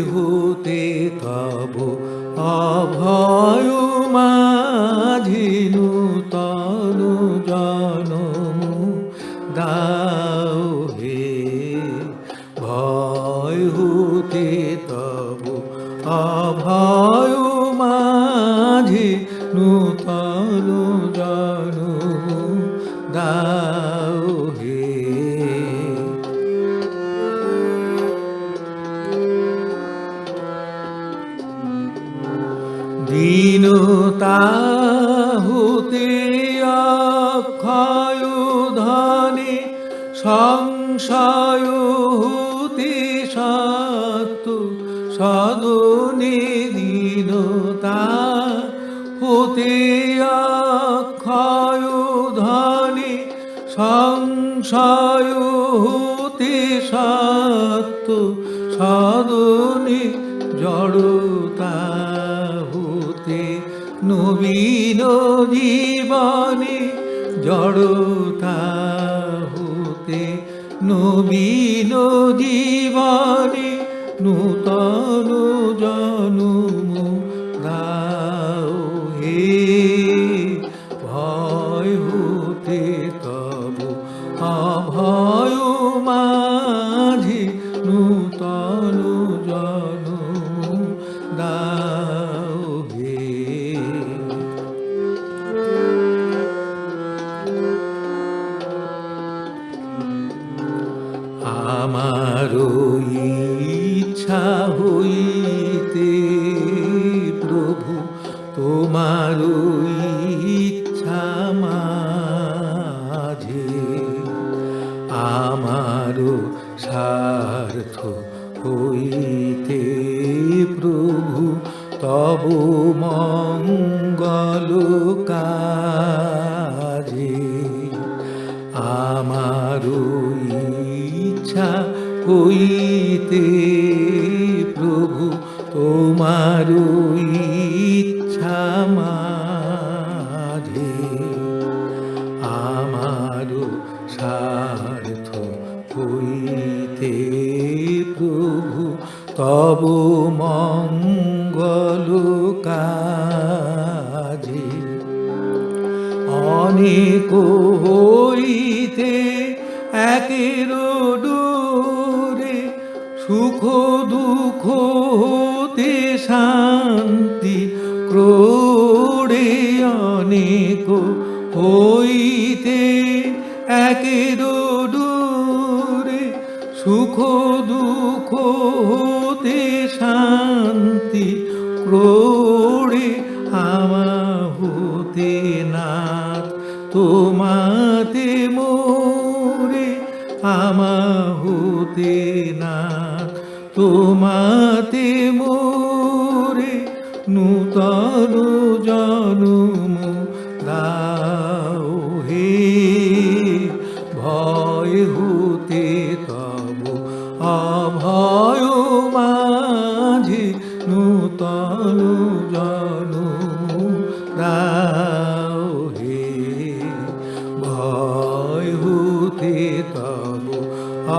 হতে তব অভয় মাঝিনু তনু জনমু। দাও হে, ভয় হতে তব অভয় মাঝি নূতনু জনমু। দাও দীনতা হতে অক্ষয় ধনে সংশয় হতে সত্য সদনে দীনতা হতে অক্ষয় ধনে সংশয় হতে সত্য সদনে জড়তা নবীন জীবনে জড়তা হতে, নবীন জীবনে নূতন জনম দাও হে। ভয় হতে তব অভয় মাঝে নূতন জনম ইচ্ছা হইতে প্রভু, তোমার ইচ্ছা মাঝে। আমারও স্বার্থ হইতে প্রভু, তব মঙ্গল কাজে আমারও ইচ্ছা হইতে তোমার ইচ্ছা মাঝে আমারও স্বার্থ হইতে প্রভু তব মঙ্গল কাজে। অনেক হইতে একের ডোরে সুখ দুঃখ হতে শান্তি ক্রোড়ে অনেক হইতে একের ডোরে সুখ দুঃখ হতে শান্তি ক্রোড়ে আমা হতে নাথ তোমাতে মোরে আমা হতে নাথ। তোমাতে মোরে নূতন জনম দাও হে। ভয় হতে তব অভয় মাঝে নূতন জনু দাও হে। ভয় হতে তব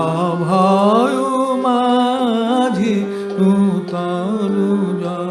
অভয় সুতালু যা